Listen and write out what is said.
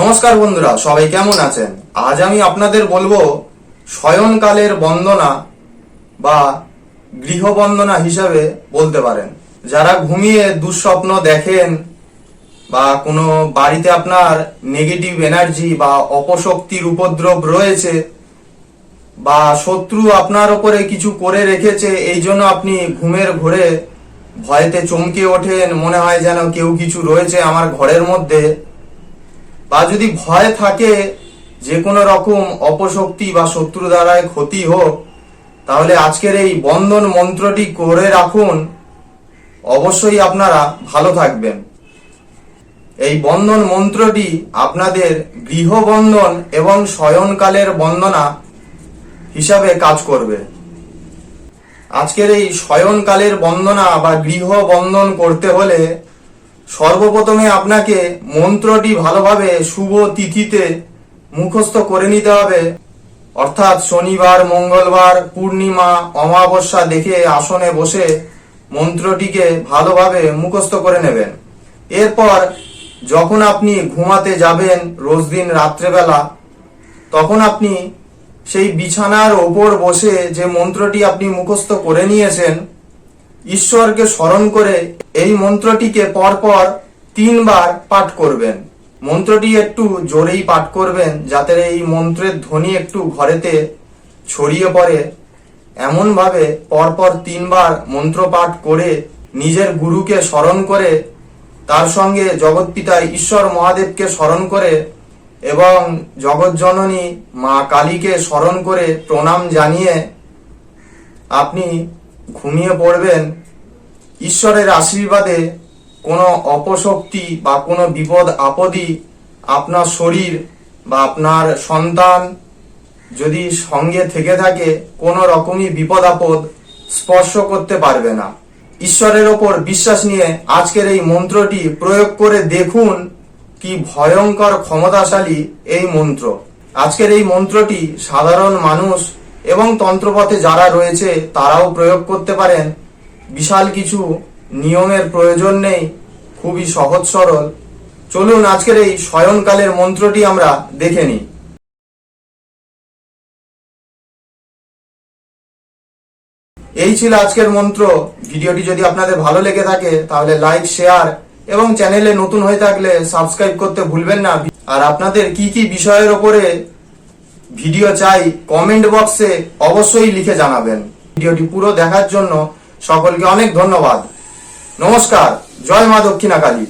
নমস্কার বন্ধুরা, সবাই কেমন আছেন? আজ আমি আপনাদের বলব শয়নকালের বন্দনা বা গৃহবন্দনা হিসাবে বলতে পারেন। যারা ঘুমিয়ে দুঃস্বপ্ন দেখেন বা কোনো বাড়িতে আপনার নেগেটিভ এনার্জি বা অপশক্তির উপদ্রব রয়েছে বা শত্রু আপনার ওপরে কিছু করে রেখেছে, এই জন্য আপনি ঘুমের ঘোরে ভয়েতে চমকে ওঠেন, মনে হয় যেন কেউ কিছু রয়েছে আমার ঘরের মধ্যে। বা যদি ভয় থাকে যে কোনো রকম অপশক্তি বা শত্রু দ্বারায় ক্ষতি হোক, তাহলে আজকের এই বন্ধন মন্ত্রটি করে রাখুন। অবশ্যই আপনারা ভালো থাকবেন। এই বন্ধন মন্ত্রটি আপনাদের গৃহবন্ধন এবং শয়নকালের বন্দনা হিসাবে কাজ করবে। আজকের এই শয়নকালের বন্দনা বা গৃহ বন্ধন করতে হলে সর্বপ্রথমে আপনাকে মন্ত্রটি ভালোভাবে শুভ তিথিতে মুখস্থ করে নিতে হবে। অর্থাৎ শনিবার, মঙ্গলবার, পূর্ণিমা, অমাবস্যা দেখে আসনে বসে মন্ত্রটিকে ভালোভাবে মুখস্থ করে নেবেন। এরপর যখন আপনি ঘুমাতে যাবেন রোজ দিন রাত্রেবেলা, তখন আপনি সেই বিছানার ওপর বসে যে মন্ত্রটি আপনি মুখস্থ করে নিয়েছেন ঈশ্বরকে স্মরণ করে এই মন্ত্রটিকে পরপর তিনবার পাঠ করবেন। মন্ত্রটি একটু জোরেই পাঠ করবেন, যাতে এই মন্ত্রের ধ্বনি একটু ঘরেতে ছড়িয়ে পড়ে। এমনভাবে পরপর তিনবার মন্ত্র পাঠ করে নিজের গুরুকে স্মরণ করে, তার সঙ্গে জগৎপিতা ঈশ্বর মহাদেবকে স্মরণ করে এবং জগৎজননী মা কালীকে স্মরণ করে প্রণাম জানিয়ে আপনি ঘুমিয়ে পড়বেন, ঈশ্বরের আশীর্বাদে কোনো অপশক্তি বা কোনো বিপদ, আপদই আপনার শরীর বা আপনার সন্তান যদি সঙ্গে থেকে থাকে, কোনো রকমই বিপদ, আপদ স্পর্শ করতে পারবে না। ঈশ্বরের ওপর বিশ্বাস নিয়ে আজকের এই মন্ত্রটি প্রয়োগ করে দেখুন, কি ভয়ঙ্কর ক্ষমতাশালী এই মন্ত্র। আজকের এই মন্ত্রটি সাধারণ মানুষ এবং তন্ত্রপথে যারা রয়েছে, তারাও প্রয়োগ করতে পারেন। বিশাল কিছু নিয়মের প্রয়োজন নেই, খুবই সহজ সরল। চলুন, আজকের এই শয়নকালের মন্ত্রটি আমরা দেখে নিই। এই ছিল আজকের মন্ত্র। ভিডিওটি যদি আপনাদের ভালো লেগে থাকে, তাহলে লাইক, শেয়ার এবং চ্যানেলে নতুন হয়ে থাকলে সাবস্ক্রাইব করতে ভুলবেন না। আর আপনাদের কি কি বিষয়ের ওপরে ভিডিও চাই কমেন্ট বক্সে অবশ্যই লিখে জানাবেন। ভিডিওটি পুরো দেখার জন্য সকলকে অনেক ধন্যবাদ। নমস্কার, জয় মা দক্ষিণা কালী